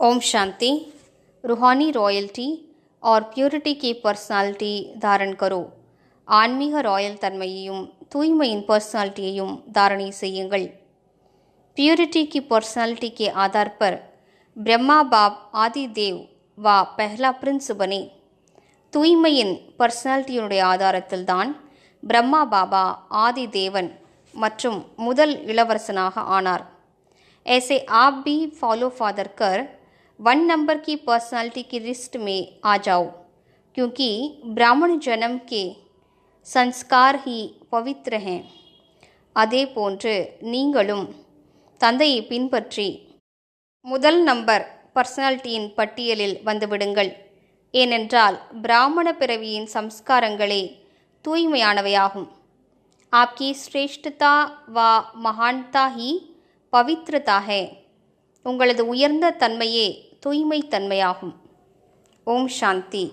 ओम शांति रूहानी रॉयल्टी और प्यूरिटी की पर्सनालिटी धारण करो ஆன்மீக ராயல் தன்மையையும் தூய்மையின் பர்சனாலிட்டியையும் தாரணை செய்யுங்கள் प्योरिटी की पर्सनालिटी के आधार पर ब्रह्मा बाप आदि देव वा पहला प्रिंस बने தூய்மையின் பர்சனாலிட்டியினுடைய ஆதாரத்தில்தான் பிரம்மா பாபா ஆதி தேவன் மற்றும் முதல் இளவரசனாக ஆனார் ऐसे आप भी फॉलो फादर कर वन नंबर की पर्सनालिटी की लिस्ट में आ जाओ क्योंकि ब्राह्मण जन्म के संस्कार ही पवित्र हैं அதே போன்று நீங்களும் தந்தையை பின்பற்றி முதல் நம்பர் பர்சனாலிட்டியின் பட்டியலில் வந்துவிடுங்கள் ஏனென்றால் பிராமண பிறவியின் சம்ஸ்காரங்களே தூய்மையானவையாகும் आपकी श्रेष्ठता व महानता ही पवित्रता है உங்களது உயர்ந்த தன்மையே தூய்மை தன்மையாகும் ஓம் சாந்தி.